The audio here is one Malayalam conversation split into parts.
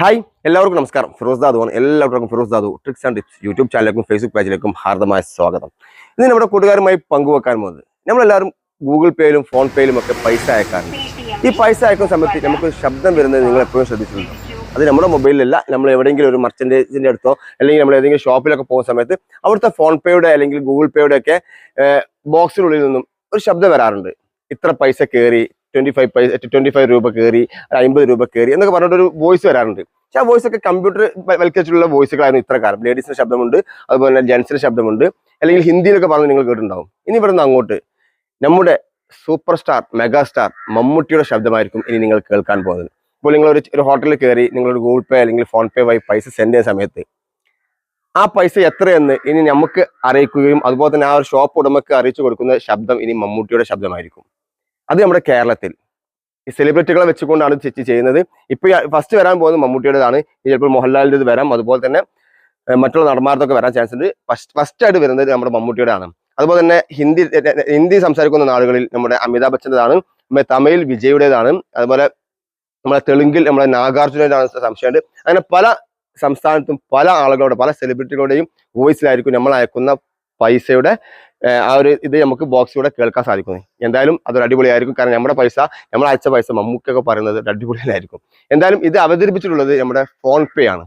ഹായ് എല്ലാവർക്കും നമസ്കാരം. ഫിറോസ് ആണ്. എല്ലാവർക്കും Firoz Dadu tricks and tips YouTube ചാനലിലേക്കും Facebook പേജിലേക്കും ഹാർദമായ സ്വാഗതം. ഇന്ന് നമ്മുടെ കൂട്ടുകാരുമായി പങ്കുവെക്കാൻ പോകുന്നത് നമ്മളെല്ലാവരും ഗൂഗിൾ പേയിലും ഫോൺ പേയിലും ഒക്കെ പൈസ അയക്കാറുണ്ട്. ഈ പൈസ അയക്കുന്ന സമയത്ത് നമുക്ക് ശബ്ദം വരുന്നത് നിങ്ങൾ എപ്പോഴും ശ്രദ്ധിച്ചിട്ടുണ്ടോ? അത് നമ്മുടെ മൊബൈലിലല്ല നമ്മൾ എവിടെയെങ്കിലും ഒരു മർച്ചന്റേജിന്റെ അടുത്തോ അല്ലെങ്കിൽ നമ്മൾ ഏതെങ്കിലും ഷോപ്പിലൊക്കെ പോകുന്ന സമയത്ത് അവിടുത്തെ ഫോൺ പേയുടെ അല്ലെങ്കിൽ ഗൂഗിൾ പേയുടെ ഒക്കെ ബോക്സിനുള്ളിൽ നിന്നും ഒരു ശബ്ദം വരാറുണ്ട്. ഇത്ര പൈസ കയറി ട്വന്റി ഫൈവ് പൈസ ട്വന്റി ഫൈവ് രൂപ കയറി അമ്പത് രൂപ കയറി എന്നൊക്കെ പറഞ്ഞിട്ടൊരു വോയിസ് വരാറുണ്ട്. പക്ഷെ ആ വോയിസ് ഒക്കെ കമ്പ്യൂട്ടർ വൽക്കരിച്ചിട്ടുള്ള വോയിസുകളായിരുന്നു ഇത്ര കാലം. ലേഡീസിന്റെ ശബ്ദമുണ്ട് അതുപോലെ തന്നെ ജെൻസിന്റെ ശബ്ദമുണ്ട് അല്ലെങ്കിൽ ഹിന്ദിയിലൊക്കെ പറഞ്ഞ് നിങ്ങൾ കേട്ടിട്ടുണ്ടാവും. ഇനി ഇവിടുന്ന് അങ്ങോട്ട് നമ്മുടെ സൂപ്പർ സ്റ്റാർ മെഗാ സ്റ്റാർ മമ്മൂട്ടിയുടെ ശബ്ദമായിരിക്കും ഇനി നിങ്ങൾ കേൾക്കാൻ പോകുന്നത്. ഇപ്പോൾ നിങ്ങൾ ഒരു ഒരു ഹോട്ടലിൽ കയറി നിങ്ങളൊരു ഗൂഗിൾ പേ അല്ലെങ്കിൽ ഫോൺ പേ വഴി പൈസ സെൻഡ് ചെയ്യുന്ന സമയത്ത് ആ പൈസ എത്രയെന്ന് ഇനി നമുക്ക് അറിയിക്കുകയും അതുപോലെ തന്നെ ആ ഒരു ഷോപ്പ് ഉടമക്ക് അറിയിച്ചു കൊടുക്കുന്ന ശബ്ദം ഇനി മമ്മൂട്ടിയുടെ ശബ്ദമായിരിക്കും. അത് നമ്മുടെ കേരളത്തിൽ. ഈ സെലിബ്രിറ്റികളെ വെച്ചുകൊണ്ടാണ് ചേച്ചി ചെയ്യുന്നത്. ഇപ്പൊ ഫസ്റ്റ് വരാൻ പോകുന്നത് മമ്മൂട്ടിയുടേതാണ്. ചിലപ്പോൾ മോഹൻലാലിന്റെ വരാം. അതുപോലെ തന്നെ മറ്റുള്ള നടന്മാർക്കൊക്കെ വരാൻ ചാൻസ് ഉണ്ട്. ഫസ്റ്റ് ഫസ്റ്റ് ആയിട്ട് വരുന്നത് നമ്മുടെ മമ്മൂട്ടിയുടെ ആണ് അതുപോലെ തന്നെ ഹിന്ദി ഹിന്ദി സംസാരിക്കുന്ന നാടുകളിൽ നമ്മുടെ അമിതാഭ് ബച്ചന്റെതാണ്. തമിഴിൽ വിജയുടേതാണ്. അതുപോലെ നമ്മുടെ തെലുങ്കിൽ നമ്മുടെ നാഗാർജുനാണ് സംശയമുണ്ട് അങ്ങനെ പല സംസ്ഥാനത്തും പല ആളുകളുടെ പല സെലിബ്രിറ്റികളുടെയും വോയിസിലായിരിക്കും നമ്മൾ അയക്കുന്ന പൈസയുടെ ആ ഒരു ഇത് നമുക്ക് ബോക്സിലൂടെ കേൾക്കാൻ സാധിക്കുന്നത് എന്തായാലും അതൊരു അടിപൊളിയായിരിക്കും. കാരണം നമ്മുടെ പൈസ നമ്മൾ അയച്ച പൈസ മമ്മൂക്കൊക്കെ പറയുന്നത് ഒരു അടിപൊളിയായിരിക്കും. എന്തായാലും ഇത് അവതരിപ്പിച്ചിട്ടുള്ളത് നമ്മുടെ ഫോൺ പേ ആണ്.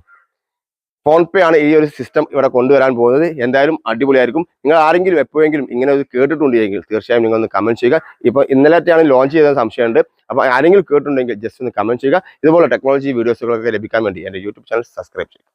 ഫോൺ പേ ആണ് ഈ ഒരു സിസ്റ്റം ഇവിടെ കൊണ്ടുവരാൻ പോകുന്നത്. എന്തായാലും അടിപൊളിയായിരിക്കും. നിങ്ങൾ ആരെങ്കിലും എപ്പോഴെങ്കിലും ഇങ്ങനെ ഇത് കേട്ടിട്ടുണ്ടെങ്കിൽ തീർച്ചയായും നിങ്ങൾ ഒന്ന് കമന്റ് ചെയ്യുക. ഇപ്പോൾ ഇന്നലത്തെയാണ് ലോഞ്ച് ചെയ്ത സംശയമുണ്ട്. അപ്പോൾ ആരെങ്കിലും കേട്ടിട്ടുണ്ടെങ്കിൽ ജസ്റ്റ് ഒന്ന് കമന്റ് ചെയ്യുക. ഇതുപോലെ ടെക്നോളജി വീഡിയോസുകളൊക്കെ ലഭിക്കാൻ വേണ്ടി എന്റെ യൂട്യൂബ് ചാനൽ സബ്സ്ക്രൈബ് ചെയ്യുക.